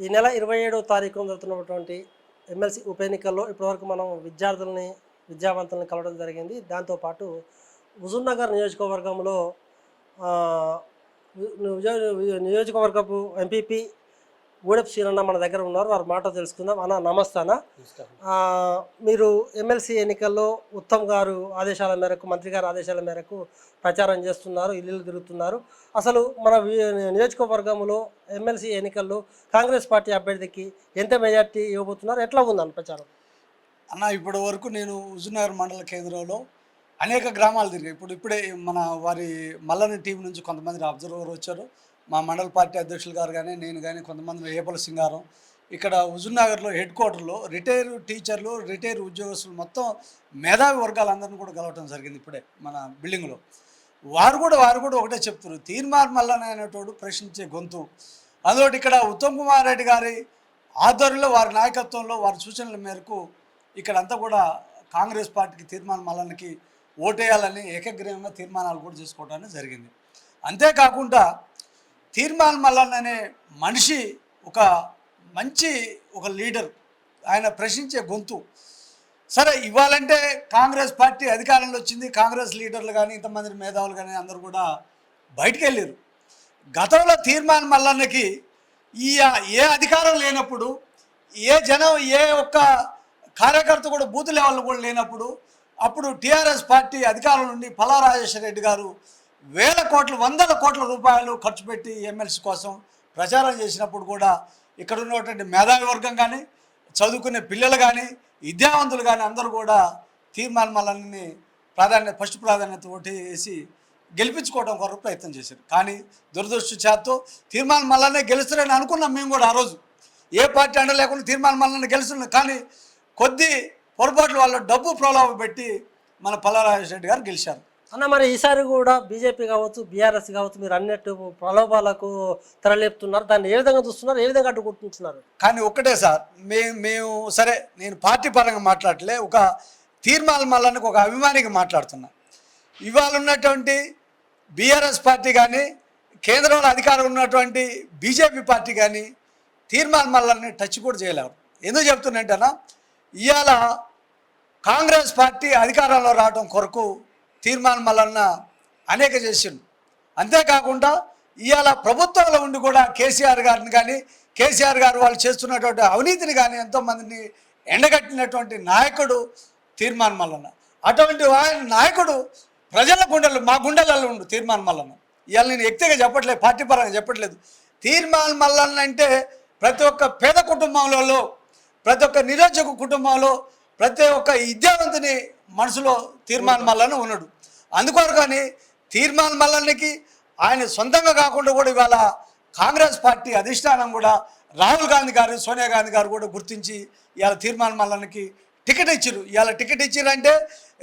ఈ నెల ఇరవై ఏడవ తారీఖున జరుగుతున్నటువంటి ఎమ్మెల్సీ ఉప ఎన్నికల్లో ఇప్పటివరకు మనం విద్యార్థులని విద్యావంతులను కలవడం జరిగింది. దాంతోపాటు హుజూర్నగర్ నియోజకవర్గంలో నియోజకవర్గపు ఎంపీపీ గూడెప్ శ్రీరన్న మన దగ్గర ఉన్నారు. వారి మాట తెలుసుకుందాం. అన్న నమస్తాన మీరు ఎమ్మెల్సీ ఎన్నికల్లో ఉత్తమ్ గారు ఆదేశాల మేరకు మంత్రి గారు ఆదేశాల మేరకు ప్రచారం చేస్తున్నారు ఇల్లు తిరుగుతున్నారు. అసలు మన నియోజకవర్గంలో ఎమ్మెల్సీ ఎన్నికల్లో కాంగ్రెస్ పార్టీ అభ్యర్థికి ఎంత మెజార్టీ ఇవ్వబోతున్నారు? ఎట్లా ఉందన్న ప్రచారం? అన్న ఇప్పటి వరకు నేను హుజూర్నగర్ మండల కేంద్రంలో అనేక గ్రామాలు తిరిగాయి ఇప్పుడు ఇప్పుడే మన వారి మల్లని టీం నుంచి కొంతమంది అబ్జర్వర్ వచ్చారు. మా మండల పార్టీ అధ్యక్షులు గారు కానీ నేను కానీ కొంతమంది ఏపల సింగారం. ఇక్కడ హుజూర్నగర్లో హెడ్ క్వార్టర్లో రిటైర్ టీచర్లు రిటైర్ ఉద్యోగస్తులు మొత్తం మేధావి వర్గాలందరినీ కూడా కలవటం జరిగింది ఇప్పుడే మన బిల్డింగ్లో. వారు కూడా వారు కూడా ఒకటే చెప్తున్నారు. తీర్మార్ మల్లన అనేటోడు ప్రశ్నించే గొంతు. అదొకటి ఇక్కడ ఉత్తమ్ కుమార్ రెడ్డి గారి ఆధ్వర్యంలో వారి నాయకత్వంలో వారి సూచనల మేరకు ఇక్కడంతా కూడా కాంగ్రెస్ పార్టీకి తీర్మానం మల్లనికి ఓటేయాలని ఏకగ్రీవంగా తీర్మానాలు కూడా చేసుకోవడానికి జరిగింది. అంతేకాకుండా తీర్మానం మల్లన్న అనే మనిషి ఒక మంచి ఒక లీడర్. ఆయన ప్రశ్నించే గొంతు. సరే ఇవ్వాలంటే కాంగ్రెస్ పార్టీ అధికారంలో వచ్చింది. కాంగ్రెస్ లీడర్లు కానీ ఇంతమంది మేధావులు కానీ అందరూ కూడా బయటికి వెళ్ళారు గతంలో తీర్మానం మల్లన్నకి ఈ ఏ అధికారం లేనప్పుడు ఏ జనం ఏ ఒక్క కార్యకర్త కూడా బూత్ లెవెల్ కూడా లేనప్పుడు అప్పుడు టీఆర్ఎస్ పార్టీ అధికారం నుండి పలా రాజేశ్వర రెడ్డి గారు వేల కోట్లు వందల కోట్ల రూపాయలు ఖర్చు పెట్టి ఎమ్మెల్సీ కోసం ప్రచారం చేసినప్పుడు కూడా ఇక్కడ ఉన్నటువంటి మేధావి వర్గం కానీ చదువుకునే పిల్లలు కానీ విద్యావంతులు కానీ అందరూ కూడా తీర్మానం ప్రాధాన్యత ఫస్ట్ ప్రాధాన్యత ఓటు వేసి గెలిపించుకోవడం కొరకు ప్రయత్నం చేశారు. కానీ దురదృష్టశాత్తు తీర్మానం మల్లనే గెలుస్తారని అనుకున్నాం మేము కూడా ఆ రోజు. ఏ పార్టీ అండ లేకుండా తీర్మానం మల్లనే గెలుస్తున్నాం కానీ కొద్ది పొరపాట్లు వాళ్ళ డబ్బు ప్రలోభ పెట్టి మన పల్లారాజేశ్వర రెడ్డి గారు గెలిచారు. అన్న మరి ఈసారి కూడా బీజేపీ కావచ్చు బీఆర్ఎస్ కావచ్చు మీరు అన్నట్టు ప్రలోభాలకు తెరలేపుతున్నారు. దాన్ని ఏ విధంగా చూస్తున్నారు? ఏ విధంగా అడ్డుకుంటున్నారు? కానీ ఒక్కటే సార్ మేము మేము సరే నేను పార్టీ పరంగా మాట్లాడలే ఒక తీర్మాన మళ్ళానికి ఒక అభిమానిగా మాట్లాడుతున్నా. ఇవాళ ఉన్నటువంటి బీఆర్ఎస్ పార్టీ కానీ కేంద్రంలో అధికారం ఉన్నటువంటి బీజేపీ పార్టీ కానీ తీర్మానం మల్లని టచ్ కూడా చేయలేరు. ఎందుకు చెప్తున్నట్టేనా ఇవాళ కాంగ్రెస్ పార్టీ అధికారంలో రావడం కొరకు తీర్మానం మల్లన్న అనేక చేసిండు. అంతేకాకుండా ఇవాళ ప్రభుత్వంలో ఉండి కూడా కేసీఆర్ గారిని కానీ కేసీఆర్ గారు వాళ్ళు చేస్తున్నటువంటి అవినీతిని కానీ ఎంతోమందిని ఎండగట్టినటువంటి నాయకుడు తీర్మాన్ మల్లన్న అటువంటి ఆయన నాయకుడు ప్రజల గుండెలు మా గుండెలలో ఉండు తీర్మాన్ మల్లన్న ఇవాళ నేను వ్యక్తిగా చెప్పట్లేదు పార్టీ పరంగా చెప్పట్లేదు. తీర్మాన్ మల్లన్న అంటే ప్రతి ఒక్క పేద కుటుంబంలో ప్రతి ఒక్క నిరోజక కుటుంబంలో ప్రతి ఒక్క విద్యావంతుని మనసులో తీర్మానం మల్లన్న ఉన్నాడు. అందుకొరకని తీర్మానం మల్లన్నకి ఆయన సొంతంగా కాకుండా కూడా ఇవాళ కాంగ్రెస్ పార్టీ అధిష్టానం కూడా రాహుల్ గాంధీ గారు సోనియా గాంధీ గారు కూడా గుర్తించి ఇవాళ తీర్మానం మల్లన్నకి టికెట్ ఇచ్చారు ఇవాళ టికెట్ ఇచ్చారంటే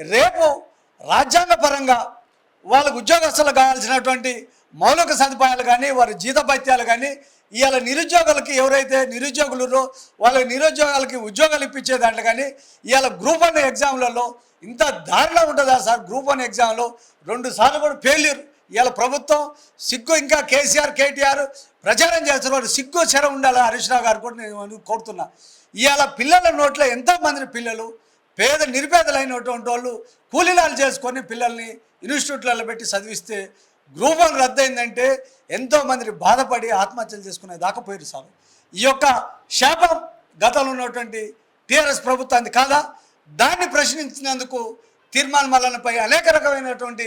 రేపు రాజ్యాంగ పరంగా వాళ్ళకు ఉద్యోగస్తులకు కావాల్సినటువంటి మౌలిక సదుపాయాలు కానీ వారి జీతభత్యాలు కానీ ఇవాళ నిరుద్యోగులకి ఎవరైతే నిరుద్యోగులురో వాళ్ళ నిరుద్యోగాలకి ఉద్యోగాలు ఇప్పించే దాంట్లో కానీ ఇవాళ గ్రూప్ వన్ ఎగ్జామ్లలో ఇంత దారుణం ఉంటుందా సార్? గ్రూప్ వన్ ఎగ్జామ్లో రెండు సార్లు కూడా ఫెయిల్యూర్. ఇవాళ ప్రభుత్వం సిగ్గు ఇంకా కేసీఆర్ కేటీఆర్ ప్రచారం చేస్తున్నారు. సిగ్గు చెర ఉండాలి? హరీష్ రావు గారు కూడా నేను కోరుతున్నా. ఇవాళ పిల్లల నోట్లో ఎంతోమంది పిల్లలు పేద నిరుపేదలైనటువంటి వాళ్ళు కూలీనాలు చేసుకొని పిల్లల్ని ఇన్స్టిట్యూట్లలో పెట్టి చదివిస్తే గ్రూప్ వన్ రద్దయిందంటే ఎంతోమంది బాధపడి ఆత్మహత్యలు చేసుకునే దాకా పోయారు సార్ ఈ యొక్క శాపం గతంలో ఉన్నటువంటి టీఆర్ఎస్ ప్రభుత్వానికి కాదా? దాన్ని ప్రశ్నించినందుకు తీర్మాన మల్లనపై అనేక రకమైనటువంటి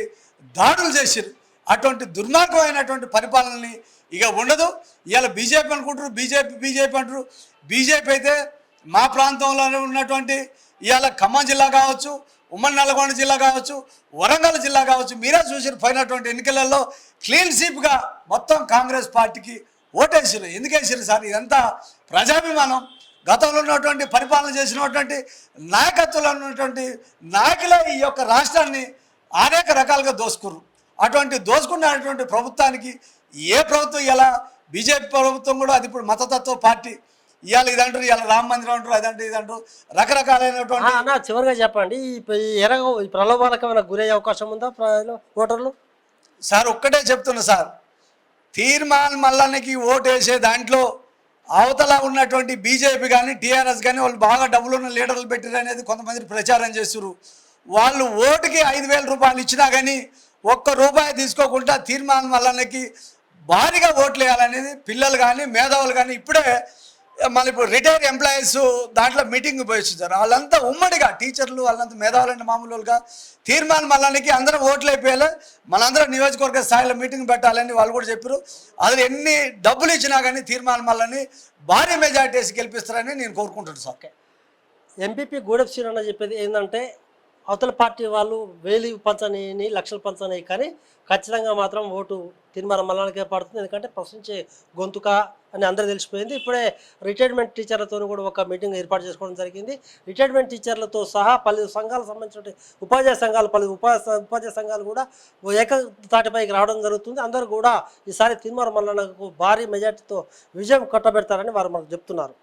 దాడులు చేశారు అటువంటి దుర్మార్గమైనటువంటి పరిపాలనని ఇక ఉండదు. ఇవాళ బీజేపీ అనుకుంటారు బీజేపీ బీజేపీ అంటారు బీజేపీ అయితే మా ప్రాంతంలో ఉన్నటువంటి ఇవాళ ఖమ్మం జిల్లా కావచ్చు ఉమ్మడి నల్గొండ జిల్లా కావచ్చు వరంగల్ జిల్లా కావచ్చు మీరే చూసి పోయినటువంటి ఎన్నికలలో క్లీన్ స్వీప్గా మొత్తం కాంగ్రెస్ పార్టీకి ఓటేసారు. ఎందుకు వేసారు సార్? ఇదంతా ప్రజాభిమానం. గతంలో ఉన్నటువంటి పరిపాలన చేసినటువంటి నాయకత్వంలో ఉన్నటువంటి నాయకులే ఈ యొక్క రాష్ట్రాన్ని అనేక రకాలుగా దోసుకురు అటువంటి దోసుకున్నటువంటి ప్రభుత్వానికి ఏ ప్రభుత్వం ఎలా బీజేపీ ప్రభుత్వం కూడా అది ఇప్పుడు మతతత్వ పార్టీ ఇవాళ ఇదంటారు ఇవాళ రామ మందిరం అంటారు అదంటారు ఇదంటారు. ఆ, రకరకాలైనటువంటి అన్న చివరిగా చెప్పండి ఈ ఎరగ ఈ ప్రలోభాలకు ఏమైనా గురయ్యే అవకాశం ఉందా ఓటర్లు? సార్ ఒక్కటే చెప్తున్నా సార్. తీర్మాన్ మల్లన్నకి ఓటు వేసే దాంట్లో అవతల ఉన్నటువంటి బీజేపీ కానీ టీఆర్ఎస్ కానీ వాళ్ళు బాగా డబ్బులు ఉన్న లీడర్లు పెట్టారు అనేది కొంతమంది ప్రచారం చేస్తున్నారు వాళ్ళు ఓటుకి ఐదు వేల రూపాయలు ఇచ్చినా కానీ ఒక్క రూపాయి తీసుకోకుండా తీర్మానం వల్లకి భారీగా ఓట్లు వేయాలనేది పిల్లలు కానీ మేధావులు కానీ ఇప్పుడే మళ్ళీ ఇప్పుడు రిటైర్ ఎంప్లాయీస్ దాంట్లో మీటింగ్ పోయి వచ్చారు వాళ్ళంతా ఉమ్మడిగా టీచర్లు వాళ్ళంతా మేధావులైన మామూలుగా తీర్మానం మళ్ళానికి అందరం ఓట్లు అయిపోయాలి మనందరం నియోజకవర్గ స్థాయిలో మీటింగ్ పెట్టాలని వాళ్ళు కూడా చెప్పారు అది ఎన్ని డబ్బులు ఇచ్చినా కానీ తీర్మానం మళ్ళని భారీ మెజార్టీ వేసి గెలిపిస్తారని నేను కోరుకుంటున్నాను సార్. ఎంపీపీ గూడెప్ శ్రీరన్న చెప్పేది ఏంటంటే అవతల పార్టీ వాళ్ళు వేలు పంచని లక్షలు పంచని కానీ ఖచ్చితంగా మాత్రం ఓటు తిరుమల మల్లానికే పడుతుంది ఎందుకంటే ప్రశ్నించే గొంతుక అని అందరూ తెలిసిపోయింది. ఇప్పుడే రిటైర్మెంట్ టీచర్లతో కూడా ఒక మీటింగ్ ఏర్పాటు చేసుకోవడం జరిగింది. రిటైర్మెంట్ టీచర్లతో సహా పలు సంఘాలకు సంబంధించిన ఉపాధ్యాయ సంఘాలు పలు ఉపాధ్యాయ ఉపాధ్యాయ సంఘాలు కూడా ఓ ఏకతాటిపైకి రావడం జరుగుతుంది. అందరూ కూడా ఈసారి తిరుమల మల్లన్నకు భారీ మెజార్టీతో విజయం కట్టబెడతారని వారు మనకు చెప్తున్నారు.